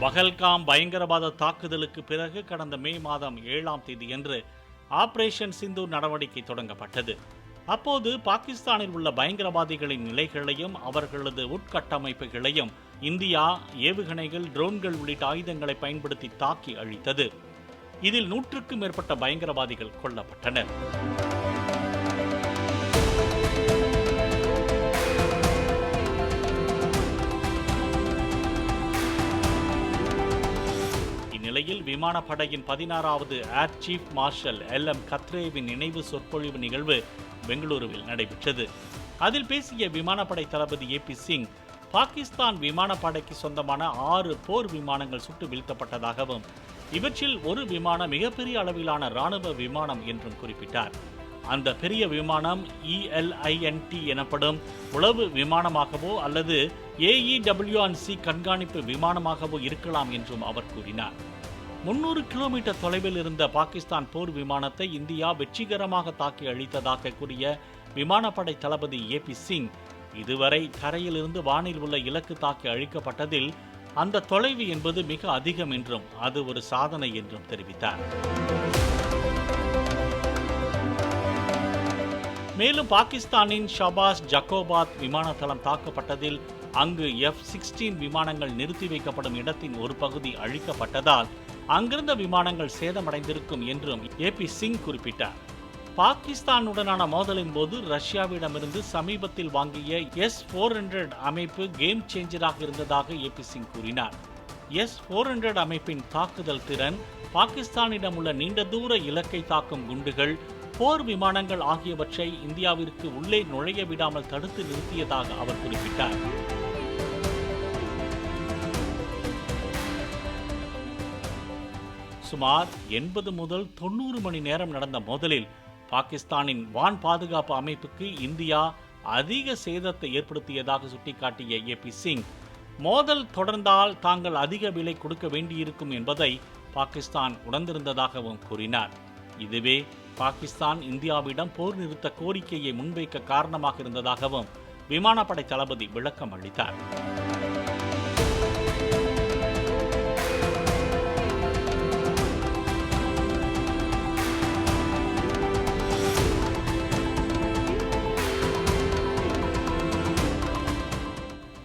பகல்காம் பயங்கரவாத தாக்குதலுக்கு பிறகு கடந்த மே மாதம் ஏழாம் தேதியன்று ஆபரேஷன் சிந்து நடவடிக்கை தொடங்கப்பட்டது. அப்போது பாகிஸ்தானில் உள்ள பயங்கரவாதிகளின் நிலைகளையும் அவர்களது உட்கட்டமைப்புகளையும் இந்தியா ஏவுகணைகள் ட்ரோன்கள் உள்ளிட்ட ஆயுதங்களை பயன்படுத்தி தாக்கி அழித்தது. இதில் நூற்றுக்கும் மேற்பட்ட பயங்கரவாதிகள் கொல்லப்பட்டனர். மும்பையில் விமானப்படையின் பதினாறாவது air chief marshal L M கத்ரேவின் நினைவு சொற்பொழிவு நிகழ்வு பெங்களூருவில் நடைபெற்றது. அதில் பேசிய விமானப்படை தளபதி ஏ பி சிங் பாகிஸ்தான் விமானப்படைக்கு சொந்தமான ஆறு போர் விமானங்கள் சுட்டு வீழ்த்தப்பட்டதாகவும் இவற்றில் ஒரு விமானம் மிகப்பெரிய அளவிலான ராணுவ விமானம் என்றும் குறிப்பிட்டார். அந்த பெரிய விமானம் இஎல்ஐஎன்டி எனப்படும் உளவு விமானமாகவோ அல்லது ஏஇடபிள்யூஆன்சி கண்காணிப்பு விமானமாகவோ இருக்கலாம் என்றும் அவர் கூறினார். முன்னூறு கிலோமீட்டர் தொலைவில் இருந்த பாகிஸ்தான் போர் விமானத்தை இந்தியா வெற்றிகரமாக தாக்கி அழித்ததாக கூறிய விமானப்படை தளபதி ஏ பி சிங் இதுவரை கரையிலிருந்து வானில் உள்ள இலக்கு தாக்கி அழிக்கப்பட்டதில் அந்த தொலைவு என்பது மிக அதிகம் என்றும் அது ஒரு சாதனை என்றும் தெரிவித்தார். மேலும் பாகிஸ்தானின் ஷபாஸ் ஜக்கோபாத் விமான தளம் தாக்கப்பட்டதில் அங்கு எஃப் சிக்ஸ்டீன் விமானங்கள் நிறுத்தி வைக்கப்படும் இடத்தின் ஒரு பகுதி அழிக்கப்பட்டதால் அங்கிருந்த விமானங்கள் சேதமடைந்திருக்கும் என்றும் ஏ பி சிங் குறிப்பிட்டார். பாகிஸ்தானுடனான மோதலின் போது ரஷ்யாவிடமிருந்து சமீபத்தில் வாங்கிய எஸ் ஃபோர் ஹண்ட்ரட் அமைப்பு கேம் சேஞ்சராக இருந்ததாக ஏ பி சிங் கூறினார். எஸ் ஃபோர் ஹண்ட்ரட் அமைப்பின் தாக்குதல் திறன் பாகிஸ்தானிடம் உள்ள நீண்ட தூர இலக்கை தாக்கும் குண்டுகள் போர் விமானங்கள் ஆகியவற்றை இந்தியாவிற்கு உள்ளே நுழைய விடாமல் தடுத்து நிறுத்தியதாக அவர் குறிப்பிட்டார். சுமார் எண்பது முதல் தொண்ணூறு மணி நேரம் நடந்த மோதலில் பாகிஸ்தானின் வான் பாதுகாப்பு அமைப்புக்கு இந்தியா அதிக சேதத்தை ஏற்படுத்தியதாக சுட்டிக்காட்டிய ஏ பி சிங். மோதல் தொடர்ந்தால் தாங்கள் அதிக விலை கொடுக்க வேண்டியிருக்கும் என்பதை பாகிஸ்தான் உணர்ந்திருந்ததாகவும் கூறினார். இதுவே பாகிஸ்தான் இந்தியாவிடம் போர் நிறுத்த கோரிக்கையை முன்வைக்க காரணமாக இருந்ததாகவும் விமானப்படை தளபதி விளக்கம் அளித்தார்.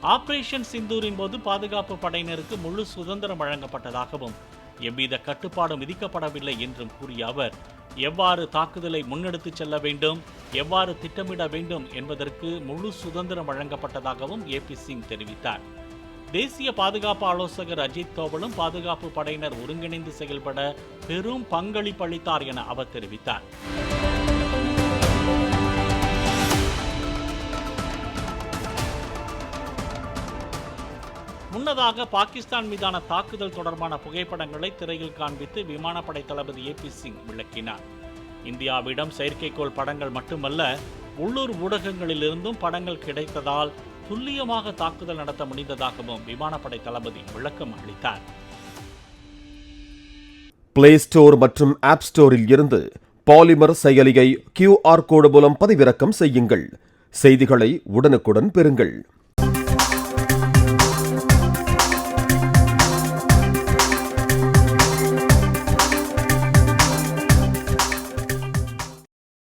ஆபரேஷன் சிந்தூரின் போது பாதுகாப்பு படையினருக்கு முழு சுதந்திரம் வழங்கப்பட்டதாகவும் எவ்வித கட்டுப்பாடும் விதிக்கப்படவில்லை என்றும் கூறிய அவர் எவ்வாறு தாக்குதலை முன்னெடுத்துச் செல்ல வேண்டும் எவ்வாறு திட்டமிட வேண்டும் என்பதற்கு முழு சுதந்திரம் வழங்கப்பட்டதாகவும் ஏ பி சிங் தெரிவித்தார். தேசிய பாதுகாப்பு ஆலோசகர் அஜித் தோவலும் பாதுகாப்பு படையினர் ஒருங்கிணைந்து செயல்பட பெரும் பங்களிப்பு அளித்தார் என அவர் தெரிவித்தார். முன்னதாக பாகிஸ்தான் மீதான தாக்குதல் தொடர்பான புகைப்படங்களை திரையில் காண்பித்து விமானப்படை தளபதி ஏ பி சிங் விளக்கினார். இந்தியாவிடம் செயற்கைக்கோள் படங்கள் மட்டுமல்ல உள்ளூர் ஊடகங்களிலிருந்தும் படங்கள் கிடைத்ததால் துல்லியமாக தாக்குதல் நடத்த முடிந்ததாகவும் விமானப்படை தளபதி விளக்கம் அளித்தார். பிளே ஸ்டோர் மற்றும் ஆப் ஸ்டோரில் இருந்து பாலிமர் செயலியை கியூஆர் கோடு மூலம் பதிவிறக்கம் செய்யுங்கள். செய்திகளை உடனுக்குடன் பெறுங்கள்.